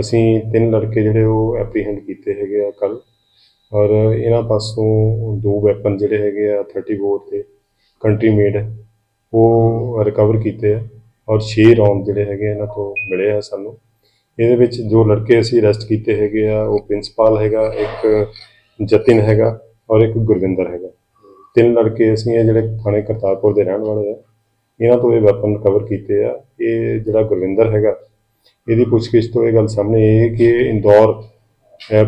ਅਸੀਂ ਤਿੰਨ ਲੜਕੇ ਜਿਹੜੇ ਉਹ ਐਪਰੀਹੈਂਡ ਕੀਤੇ ਹੈਗੇ ਆ ਕੱਲ ਔਰ ਇਹਨਾਂ ਪਾਸੋਂ ਦੋ ਵੈਪਨ ਜਿਹੜੇ ਹੈਗੇ ਆ 30 ਬੋਰ ਤੇ ਕੰਟਰੀ ਮੇਡ ਉਹ ਰਿਕਵਰ ਕੀਤੇ ਆ। ਔਰ 6 ਰੌਂਦ ਜਿਹੜੇ ਹੈਗੇ ਇਹਨਾਂ ਤੋਂ ਮਿਲੇ ਆ ਸਾਨੂੰ। ਇਹਦੇ ਵਿੱਚ ਜੋ ਲੜਕੇ ਅਸੀਂ ਅਰੈਸਟ ਕੀਤੇ ਹੈਗੇ ਆ, ਉਹ ਪ੍ਰਿੰਸੀਪਲ ਹੈਗਾ, ਇੱਕ ਜਤਿਨ ਹੈਗਾ ਔਰ ਇੱਕ ਗੁਰਵਿੰਦਰ ਹੈਗਾ। ਤਿੰਨ ਲੜਕੇ ਅਸੀਂ ਇਹ ਜਿਹੜੇ ਥਾਣੇ ਕਰਤਾਰਪੁਰ ਦੇ ਰਹਿਣ ਵਾਲੇ ਆ। ਇਹਨਾਂ ਤੋਂ ਇਹ ਵੈਪਨ ਰਿਕਵਰ ਕੀਤੇ ਆ। ਇਹ ਜਿਹੜਾ ਗੁਰਵਿੰਦਰ ਹੈਗਾ ਇਹਦੀ ਪੁੱਛਗਿੱਛ ਤੋਂ ਇਹ ਗੱਲ ਸਾਹਮਣੇ ਆਈ ਹੈ ਕਿ ਇੰਦੌਰ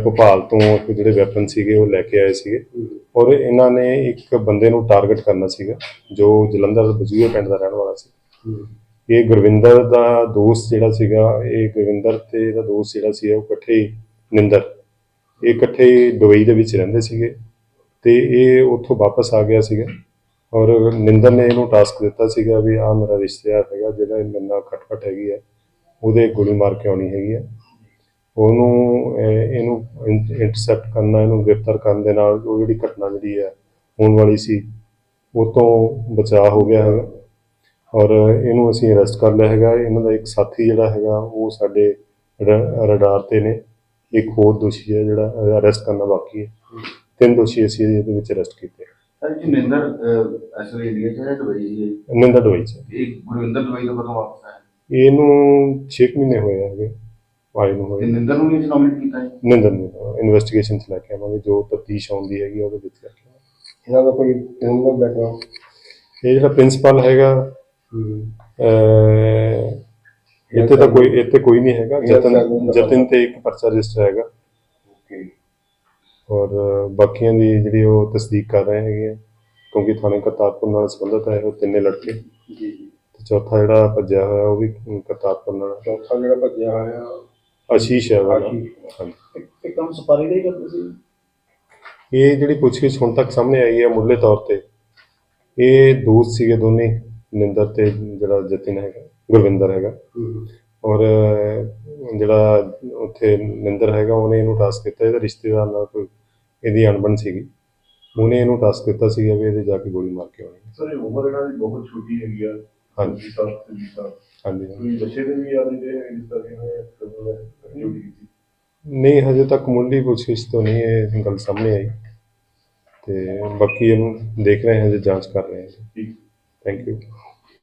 ਭੋਪਾਲ ਤੋਂ ਇੱਕ ਜਿਹੜੇ ਵੈਪਨ ਸੀਗੇ ਉਹ ਲੈ ਕੇ ਆਏ ਸੀਗੇ ਔਰ ਇਹਨਾਂ ਨੇ ਇੱਕ ਬੰਦੇ ਨੂੰ ਟਾਰਗੇਟ ਕਰਨਾ ਸੀਗਾ ਜੋ ਜਲੰਧਰ ਬਜੂਏ ਪਿੰਡ ਦਾ ਰਹਿਣ ਵਾਲਾ ਸੀ। ਇਹ ਗੁਰਵਿੰਦਰ ਦਾ ਦੋਸਤ ਜਿਹੜਾ ਸੀਗਾ, ਇਹ ਗੁਰਵਿੰਦਰ ਤੇ ਇਹਦਾ ਦੋਸਤ ਜਿਹੜਾ ਸੀ, ਉਹ ਇਕੱਠੇ ਹੀ ਨਿੰਦਰ। ਇਹ ਇਕੱਠੇ ਹੀ ਦੁਬਈ ਦੇ ਵਿੱਚ ਰਹਿੰਦੇ ਸੀਗੇ ਤੇ ਇਹ ਉੱਥੋਂ ਵਾਪਸ ਆ ਗਿਆ ਸੀਗਾ ਔਰ ਨਿੰਦਰ ਨੇ ਇਹਨੂੰ ਟਾਸਕ ਦਿੱਤਾ ਸੀਗਾ ਵੀ ਆ ਮੇਰਾ ਰਿਸ਼ਤੇਦਾਰ ਹੈਗਾ ਜਿਹੜਾ ਮੇਰੇ ਨਾਲ ਖਟਪਟ ਹੈਗੀ ਹੈ ਉਹਦੇ ਗੋਲੀ ਮਾਰ ਕੇ ਆਉਣੀ ਹੈਗੀ ਹੈ। ਉਹਨੂੰ ਇਹਨੂੰ ਇੰਟਰਸੈਪਟ ਕਰਨਾ ਇਹਨੂੰ ਗ੍ਰਿਫਤਾਰ ਕਰਨ ਦੇ ਨਾਲ ਉਹ ਜਿਹੜੀ ਘਟਨਾ ਜਿਹੜੀ ਹੈ ਹੋਣ ਵਾਲੀ ਸੀ ਉਹ ਤੋਂ ਬਚਾਅ ਹੋ ਗਿਆ ਹੈਗਾ। ਔਰ ਇਹਨੂੰ ਅਸੀਂ ਅਰੈਸਟ ਕਰ ਲਿਆ ਹੈਗਾ। ਇਹਨਾਂ ਦਾ ਇੱਕ ਸਾਥੀ ਜਿਹੜਾ ਹੈਗਾ ਉਹ ਸਾਡੇ ਰਡਾਰ ਤੇ ਨੇ। ਇੱਕ ਹੋਰ ਦੋਸ਼ੀ ਹੈ ਜਿਹੜਾ ਅਰੈਸਟ ਕਰਨਾ ਬਾਕੀ ਹੈ। ਤਿੰਨ ਦੋਸ਼ੀ ਅਸੀਂ ਇਹਦੇ ਵਿੱਚ ਅਰੈਸਟ ਕੀਤੇ ਸਰ ਜੀ ਨਿੰਦਰ ਅਸਲ ਇੰਡੀਆ ਚ ਹੈ ਦੁਬਈ ਹੈ? ਨਿੰਦਾ ਦੁਬਈ ਚ ਇਹ ਗੁਰਵਿੰਦਰ ਦੁਬਈ ਤੋਂ ਕਦੋਂ ਵਾਪਸ ਆਇਆ? ਇਹਨੂੰ 6 ਮਹੀਨੇ ਹੋਏ ਹੈਗੇ ਆਏ ਨੂੰ ਤੇ ਹੋਏ ਨਿੰਦਰ ਨੂੰ ਵੀ ਨੋਮੀਨੇਟ ਕੀਤਾ ਹੈ ਨਿੰਦਰ ਨੂੰ ਇਨਵੈਸਟੀਗੇਸ਼ਨ ਚ ਲੈ ਕੇ ਆਵਾਂਗੇ ਜੋ ਤਫਤੀਸ਼ ਆਉਂਦੀ ਹੈਗੀ ਉਹਦੇ ਵਿੱਚ ਲੈ ਕੇ ਆਵਾਂਗੇ। ਇਹਨਾਂ ਦਾ ਕੋਈ ਕ੍ਰਿਮੀਨਲ ਬੈਕਗ੍ਰਾਉਂਡ ਇਹ ਜਿਹੜਾ ਪ੍ਰਿੰਸੀਪਲ ਹੈਗਾ ਅਹ ਇੱਥੇ ਤਾਂ ਕੋਈ ਇੱਥੇ ਕੋਈ ਨਹੀਂ ਹੈਗਾ। ਜਤਨ ਜਤਨ ਤੇ ਇੱਕ ਪਰਚਾ ਰਜਿਸਟਰ ਹੈਗਾ। ਓਕੇ। ਔਰ ਬਾਕੀਆਂ ਦੀ ਜਿਹੜੀ ਉਹ ਤਸਦੀਕ ਕਰ ਰਹੇ ਹੈਗੇ ਆ ਕਿਉਂਕਿ ਥਾਣੇ ਕਰਤਾਰਪੁਰ ਨਾਲ ਸੰਬੰਧਿਤ ਹੈ ਉਹ ਤਿੰਨੇ ਲੜਕੇ। ਜੀ। ਚੌਥਾ ਜਿਹੜਾ ਭੱਜਿਆ ਹੋਇਆ ਉਹ ਵੀ ਕਰਤਾਰਪੁਰ ਨਾਲ। ਚੌਥਾ ਜਿਹੜਾ ਭੱਜਿਆ ਹੋਇਆ ਆਸ਼ੀਸ਼ ਹੈ ਉਹਦਾ। ਨਾਮ। ਆਸ਼ੀਸ਼। ਹਾਂਜੀ। ਇੱਕ ਕੰਮ ਸਪਾਰੀ ਦਾ ਹੀ ਕਰਦੇ ਸੀ। ਇਹ ਜਿਹੜੀ ਪੁੱਛਗਿੱਛ ਹੁਣ ਤੱਕ ਸਾਹਮਣੇ ਆਈ ਹੈ ਮੁੱਢਲੇ ਤੌਰ ਤੇ ਇਹ ਦੋਸਤ ਸੀਗੇ ਦੋਨੇ ਨਿੰਦਰ ਤੇ ਜਿਹੜਾ ਜਤਿਨ ਹੈਗਾ ਗੁਰਵਿੰਦਰ ਹੈਗਾ। ਔਰ ਅਹ, ਜਿਹੜਾ ਉੱਥੇ ਨਿੰਦਰ ਹੈਗਾ ਉਹਨੇ ਇਹਨੂੰ ਟਾਸਕ ਦਿੱਤਾ ਇਹਦਾ ਰਿਸ਼ਤੇਦਾਰ ਨਾਲ ਕੋਈ ਇਹਦੀ ਅਣਬਣ ਸੀਗੀ। ਉਹਨੇ ਇਹਨੂੰ ਟਾਸਕ ਦਿੱਤਾ ਸੀਗਾ ਵੀ ਇਹਦੇ ਜਾ ਕੇ ਗੋਲੀ ਮਾਰ ਕੇ ਆਉਣੀ। ਸਰ ਇਹ ਉਮਰ ਇਹਨਾਂ ਦੀ ਬਹੁਤ ਛੋਟੀ ਹੈਗੀ ਆ। ਹਾਂਜੀ। ਤੇ। ਵੀਹ ਸਾਲ ਹਾਂਜੀ ਨਸ਼ੇ ਦੇ ਵੀ ਆ ਰਹੇ ਹੈ ਜਿਸ ਤਰ੍ਹਾਂ ਇਹਨਾਂ ਨੇ ਡਿਊਟੀ ਕੀਤੀ? ਨਹੀਂ ਹਜੇ ਤੱਕ ਮੁੱਢਲੀ ਪੁੱਛਗਿੱਛ ਤੋਂ ਨਹੀਂ ਇਹ ਗੱਲ ਸਾਹਮਣੇ ਆਈ। ਤੇ ਬਾਕੀ ਇਹਨੂੰ ਦੇਖ ਰਹੇ ਹਾਂ ਜੇ ਜਾਂਚ ਕਰ ਰਹੇ ਹਾਂ। ਠੀਕ। Thank you